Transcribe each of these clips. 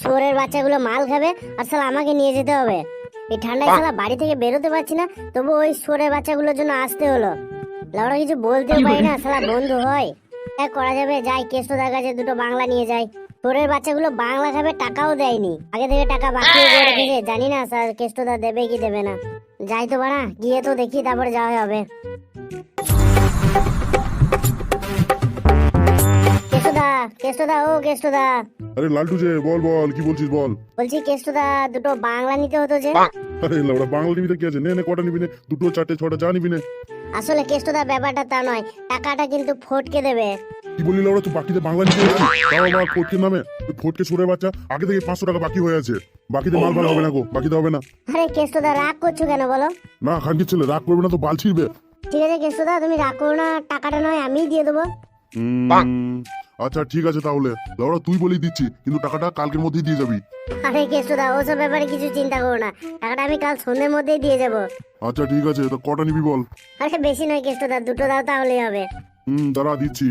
শুয়োরের বাচ্চাগুলো মাল খাবে আর শালা আমাকে নিয়ে যেতে হবে। এই ঠান্ডায় শালা বাড়ি থেকে বেরোতে পারছি না তবু ওই শুয়োরের বাচ্চাগুলোর জন্য আসতে হলো। লাউরা কিছু বলতেও পারি না শালা বন্ধু হয়। এক করা যাবে যাই কেষ্টদার কাছে দুটো বাংলা নিয়ে যাই। শুয়োরের বাচ্চাগুলো বাংলা খাবে টাকাও দেয়নি। আগে থেকে টাকা বাকি রেখেছে জানি না স্যার কেষ্টদা দেবে কি দেবে না। যাই তো বাড়া গিয়ে তো দেখি তারপরে যাওয়া হবে। কেষ্টদা ও কেষ্টদা। আরে লালটু যে বল বল কি বলছিস বল? বলছি কেষ্টদা দুটো বাংলা নিতে হতো যে। আরে লাউড়া বাংলা নিবিতে কি আছে? নে নে কটা নিবি নে? দুটো চারটে ছটা যা নিবি নে। আসলে কেষ্টদা ব্যাপারটা তা নয়। টাকাটা কিন্তু ফটকে দেবে। কি বললি লাউড়া তুই বাকিতে বাংলা নিতে? তাও আমার ফটকের নামে? ফটকে সরে বাচ্চা আগে থেকে পাঁচশো টাকা বাকি হয়ে আছে। বাকিতে মাল ভালো হবে না গো বাকিতে হবে না। আরে কেষ্টদা রাগ করছ কেন বলো? না খানকির ছেলে রাগ করবে না তো বাল ছিড়বে। ঠিক আছে কেষ্টদা তুমি রাগ করো না টাকাটা নয় আমিই দিয়ে দেবো। আচ্ছা ঠিক আছে তাহলে। লাউড়া তুই বলেই দিচ্ছি কিন্তু টাকাটা কালকের মধ্যেই দিয়ে যাবি। আরে কেষ্টদা ওসব ব্যাপারে কিছু চিন্তা করো না। টাকাটা আমি কাল সন্ধ্যের মধ্যেই দিয়ে যাব। আচ্ছা ঠিক আছে তো কটা নিবি বল? আরে বেশি নয় কেষ্টদা দুটো দাও তাহলেই হবে। হুম দাঁড়া দিচ্ছি।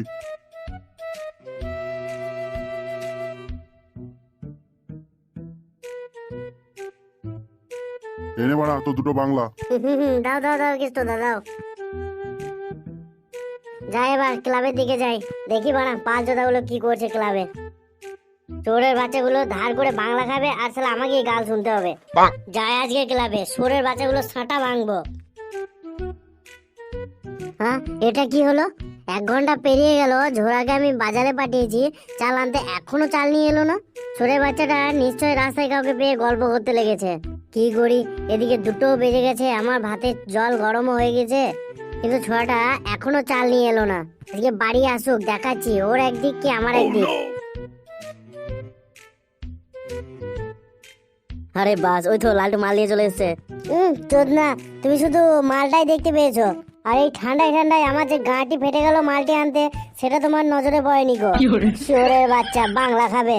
এনে বাড়া তো দুটো বাংলা। হুম, হুম, হুম, দাও দাও দাও কেষ্টদা দাও। যাই এবার ক্লাবের দিকে যাই। দেখি বানা পাঁচ জোদাগুলো কি করছে ক্লাবে। চোরের বাচ্চাগুলো ধার করে বাংলা খাবে আর সালা আমাকে গাল শুনতে হবে। যাই আজকে ক্লাবে সোরের বাচ্চাগুলো সাঁটা ভাঙবো। হ্যাঁ এটা কি হলো? এক ঘণ্টা পেরিয়ে গেল ঝোড়াকে আমি বাজারে পাঠিয়েছি। চাল আনতে এখনও চাল নিয়ে এলো না। ছোটের বাচ্চাটা নিশ্চয়ই রাস্তায় কাউকে পেয়ে গল্প করতে লেগেছে। কি করি? এদিকে দুটো বেজে গেছে আমার ভাতের জল গরমও হয়ে গেছে। কিন্তু ছোড়াটা এখনও চাল নিয়ে এলো না। আজকে বাড়ি আসুক দেখাচ্ছি ওর একদিক কি আমার একদিক। আরে বাস ওই তো লালটু মাল নিয়ে চলে এসছে। হুম চোদনা তুমি শুধু মালটাই দেখতে পেয়েছ। আর এই ঠান্ডায় ঠান্ডায় আমার যে গাঁটি ফেটে গেল মালটি আনতে সেটা তোমার নজরে পড়েনি গো। চোরের বাচ্চা বাংলা খাবে।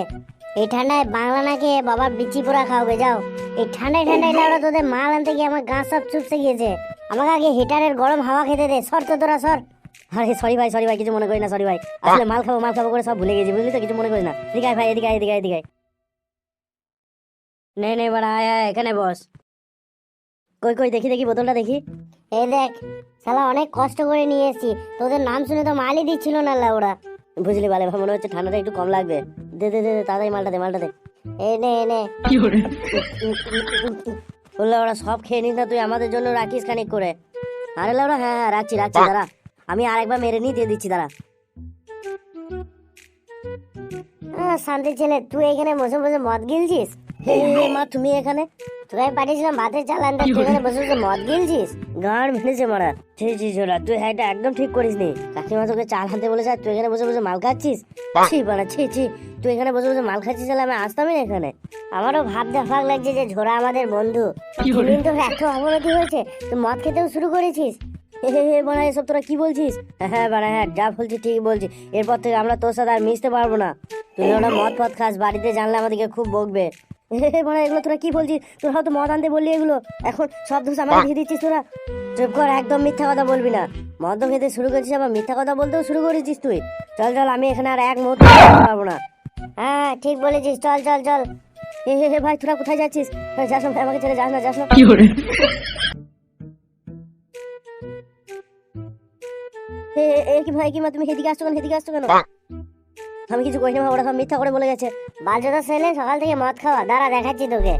এই ঠান্ডায় বাংলা না খেয়ে বাবার বিচি পোড়া খাওয়াবে যাও। এই ঠান্ডায় ঠান্ডায় লাউড়া তোদের মাল আনতে গিয়ে আমার গা সব চুপসে গিয়েছে। আমাকে আগে হিটারের গরম হাওয়া খেতে দে। সর তো তোরা সর। আরে সরি ভাই সরি ভাই কিছু মনে করি না সরি ভাই। আসলে মাল খাব মাল খাব করে সব ভুলে গেছি বুঝলি তো? কিছু মনে করিস না। এদিকে আয় ভাই এদিকে আয়, এদিকে আয়, এদিকে আয়। নে নে বাড়া আয় আয়, এখানে বস। কই কই দেখি দেখি বোতলটা দেখি। এই দেখ শালা অনেক কষ্ট করে নিয়ে এসেছি। তোদের নাম শুনে তো মালই দিচ্ছিল না লাউড়া বুঝলি ভালো মনে হচ্ছে ঠান্ডাটা একটু কম লাগবে। দে দে দে দে, তাড়াতাড়ি মালটা দে মালটা দে। এনে এনে বললে ওরা সব খেয়ে নিস না তুই আমাদের জন্য রাখিস খানিক করে। আরে লাউরা হ্যাঁ হ্যাঁ রাখছি রাখছি দাঁড়া। আমি আরেকবার মেরে নিয়ে দিয়ে দিচ্ছি দাঁড়া। শান্তি ছেলে তুই এখানে বসে বসে মদ গিলছিস? মা তুমি এখানে? তোকে পাঠিয়েছিলাম ভাতের চাল আনতে তুই এখানে বসে বসে মদ গিলছিস? গান মেরেছে মারা। ছি ছি ছোড়া তুই হ্যাঁ এটা একদম ঠিক করিস নি কাকিমা তোকে চাল আনতে বলেছে আর তুই এখানে বসে বসে মাল খাচ্ছিস? ছি বাড়া ছি ছি তুই এখানে বসে বসে মাল খাচ্ছিস তাহলে আমি আসতামই না এখানে। আমারও ভাবতে ফাঁক লাগছে যে ঝোরা আমাদের বন্ধু। দিন তো এত অবনতি হয়েছে তুই মদ খেতেও শুরু করেছিস? বাড়া এসব তোরা কি বলছিস? হ্যাঁ বাড়া হ্যাঁ যা বলছিস ঠিক বলছিস। এরপর থেকে আমরা তোর সাথে আর মিশতে পারব না। তুই ওটা মদ ফদ খাস বাড়িতে জানলে আমাদেরকে খুব বকবে। হে হে এগুলো তোরা কি বলছিস? তোরা হয়তো মদ আনতে বললি এগুলো। এখন সব দোষ আমাকে দিয়ে দিচ্ছিস তোরা। চুপ কর একদম মিথ্যা কথা বলবি না। মদ খেতে শুরু করেছিস আবার মিথ্যা কথা বলতেও শুরু করেছিস তুই। চল চল আমি এখানে আর এক মুহূর্ত পারব না। হ্যাঁ ঠিক বলেছিস চল চল চল। হে হে হে ভাই তোরা কোথায় যাচ্ছিস? যাস না আমাকে ছেড়ে যাস না যাস না। এ কি ভাই কি মা তুমি হেদিকে আসছো কেন? হেদিকে আসছো কেন? আমি কিছু কইনি ওরা সব মিথ্যা করে বলে গেছে। বালজোদা ছেলে সকাল থেকে মদ খাওয়া। দাঁড়া দেখাচ্ছি তোকে।